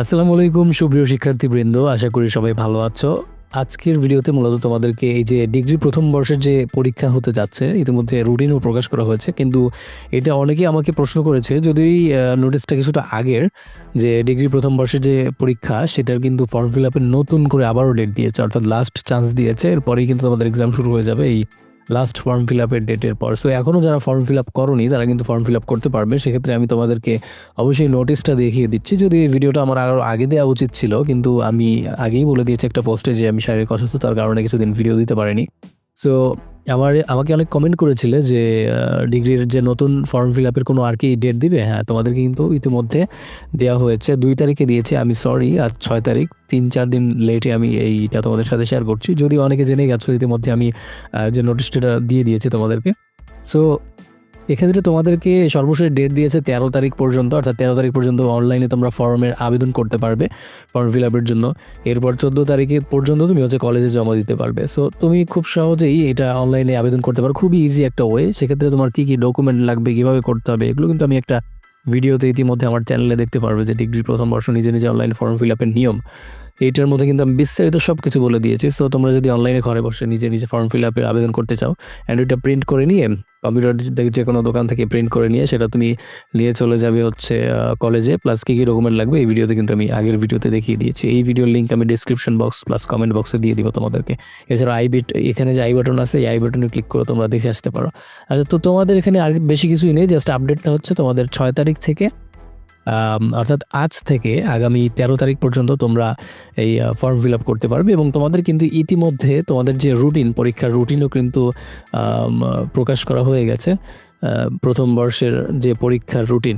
আসসালামু আলাইকুম সুপ্রিয় শিক্ষার্থীবৃন্দ, আশা করি সবাই ভালো আছো। আজকের ভিডিওতে মূলত তোমাদেরকে এই যে ডিগ্রি প্রথম বর্ষের যে পরীক্ষা হতে যাচ্ছে, ইতিমধ্যে রুটিনও প্রকাশ করা হয়েছে, কিন্তু এটা অনেকেই আমাকে প্রশ্ন করেছে যদি নোটিশটা কিছুটা আগের যে ডিগ্রি প্রথম বর্ষের যে পরীক্ষা, সেটার কিন্তু ফর্ম ফিল আপের নতুন করে আবারও ডেট দিয়েছে, অর্থাৎ লাস্ট চান্স দিয়েছে, এরপরেই কিন্তু তোমাদের এক্সাম শুরু হয়ে যাবে এই লাস্ট ফর্ম ফিল আপের ডেটের পর। সো এখনও যারা ফর্ম ফিল আপ করনি, তারা কিন্তু ফর্ম ফিল আপ করতে পারবে। সেক্ষেত্রে আমি তোমাদেরকে অবশ্যই নোটিশটা দেখিয়ে দিচ্ছি। যদি এই ভিডিওটা আমার আরও আগে দেওয়া উচিত ছিল, কিন্তু আমি আগেই বলে দিয়েছি একটা পোস্টে যে আমি শারীরিক অসুস্থতার কারণে কিছুদিন ভিডিও দিতে পারিনি। সো আমার, আমাকে অনেক কমেন্ট করেছিলে যে ডিগ্রির যে নতুন ফর্ম ফিল আপের কোনো আর কি ডেট দিবে? হ্যাঁ তোমাদেরকে কিন্তু ইতিমধ্যে দেওয়া হয়েছে। দুই তারিখে দিয়েছে, আমি সরি আর ছয় তারিখ, তিন চার দিন লেটে আমি এইটা তোমাদের সাথে শেয়ার করছি। যদি অনেকে জেনে গেছো, ইতিমধ্যে আমি যে নোটিশটা দিয়ে দিয়েছি তোমাদেরকে। সো এক্ষেত্রে তোমাদেরকে সর্বশেষ ডেট দিয়েছে তেরো তারিখ পর্যন্ত, অর্থাৎ তেরো তারিখ পর্যন্ত অনলাইনে তোমরা ফর্মের আবেদন করতে পারবে ফর্ম ফিল আপের জন্য। এরপর চোদ্দ তারিখে পর্যন্ত তুমি হচ্ছে কলেজে জমা দিতে পারবে। সো তুমি খুব সহজেই এটা অনলাইনে আবেদন করতে পারো, খুবই ইজি একটা ওয়ে সেক্ষেত্রে তোমার কী কী ডকুমেন্ট লাগবে, কীভাবে করতে হবে, এগুলো কিন্তু আমি একটা ভিডিওতে ইতিমধ্যে আমার চ্যানেলে দেখতে পারবে যে ডিগ্রি প্রথম বর্ষ নিজে নিজে অনলাইন ফর্ম ফিল আপের নিয়ম। এইটার মধ্যে কিন্তু আমি বিস্তারিত সব কিছু বলে দিয়েছি। সো তোমরা যদি অনলাইনে ঘরে বসে নিজে নিজে ফর্ম ফিল আপের আবেদন করতে চাও অ্যান্ড ওইটা প্রিন্ট করে নিয়ে কম্পিউটার যে কোনো দোকান থেকে প্রিন্ট করে নিয়ে, সেটা তুমি নিয়ে চলে যাবে হচ্ছে কলেজে প্লাস কী কী ডকুমেন্ট লাগবে এই ভিডিওতে কিন্তু আমি আগের ভিডিওতে দেখিয়ে দিয়েছি। এই ভিডিওর লিঙ্ক আমি ডিসক্রিপশন বক্স প্লাস কমেন্ট বক্সে দিয়ে দিব তোমাদেরকে। এছাড়া আই এখানে যে আই বাটন আছে, এই আই বাটনে ক্লিক করে তোমরা দেখে আসতে পারো। আচ্ছা তো তোমাদের এখানে আর বেশি কিছুই নেই জাস্ট আপডেটটা হচ্ছে তোমাদের ছয় তারিখ থেকে অর্থাৎ আজ থেকে আগামী তেরো তারিখ পর্যন্ত তোমরা এই ফর্ম ফিল আপ করতে পারবে এবং তোমাদের কিন্তু ইতিমধ্যে তোমাদের যে রুটিন পরীক্ষার রুটিনও কিন্তু প্রকাশ করা হয়ে গেছে প্রথম বর্ষের যে পরীক্ষার রুটিন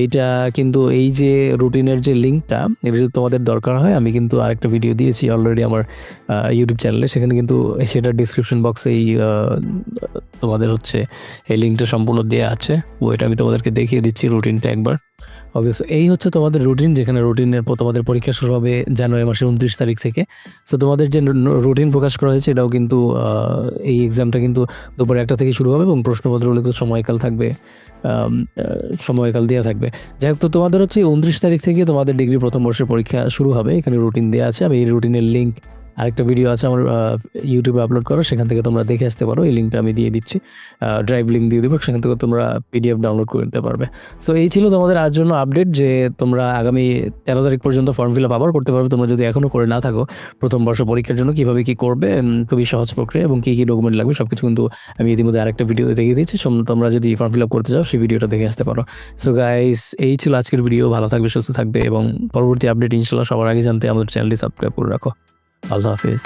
এইটা কিন্তু এই যে রুটিনের যে লিঙ্কটা এটা যদি তোমাদের দরকার হয়, আমি কিন্তু আরেকটা ভিডিও দিয়েছি অলরেডি আমার ইউটিউব চ্যানেলে সেখানে কিন্তু সেটার ডিসক্রিপশন বক্সেই তোমাদের হচ্ছে এই লিঙ্কটা সম্পূর্ণ দেওয়া আছে, ওইটা আমি তোমাদেরকে দেখিয়ে দিচ্ছি রুটিনটা একবার। অবশ্য এই হচ্ছে তোমাদের রুটিন যেখানে রুটিনের তোমাদের পরীক্ষা শুরু হবে জানুয়ারি মাসের উনত্রিশ তারিখ থেকে। সো তোমাদের যে রুটিন প্রকাশ করা হয়েছে, এটাও কিন্তু এই এক্সামটা কিন্তু দুপুর একটা থেকে শুরু হবে এবং প্রশ্নপত্রগুলো কিন্তু সময়কাল থাকবে সময়কাল দেওয়া থাকবে। যাই হোক, তো তোমাদের হচ্ছে উনত্রিশ তারিখ থেকে তোমাদের ডিগ্রি প্রথম বর্ষের পরীক্ষা শুরু হবে। এখানে রুটিন দেওয়া আছে। আমি এই রুটিনের লিঙ্ক আরেকটা ভিডিও আছে আমার ইউটিউবে আপলোড করো, সেখান থেকে তোমরা দেখে আসতে পারো। এই লিঙ্কটা আমি দিয়ে দিচ্ছি। ড্রাইভ লিঙ্ক দিয়ে দেবো, সেখান থেকে তোমরা পিডিএফ ডাউনলোড করে নিতে পারবে। সো এই ছিল তোমাদের আজ জন্য আপডেট যে তোমরা আগামী তেরো তারিখ পর্যন্ত ফর্ম ফিল আপ আবার করতে পারবে। তোমরা যদি এখনও করে না থাকো, প্রথম বর্ষ পরীক্ষার জন্য কীভাবে কী করবে খুবই সহজ প্রক্রিয়া এবং কী কী ডকুমেন্ট লাগবে সব কিছু কিন্তু আমি ইতিমধ্যে আরেকটা ভিডিও দেখিয়ে সম- তোমরা যদি ফর্ম ফিল আপ করতে চাও, সেই ভিডিওটা দেখে আসতে পারো। সো গাইস এই ছিল আজকের ভিডিও ভালো থাকবে, সুস্থ থাকবে এবং পরবর্তী আপডেট ইনশাল্লাহ সবার আগে জানতে আমাদের চ্যানেলটি সাবস্ক্রাইব করে রাখো। আল্লাহ হাফিজ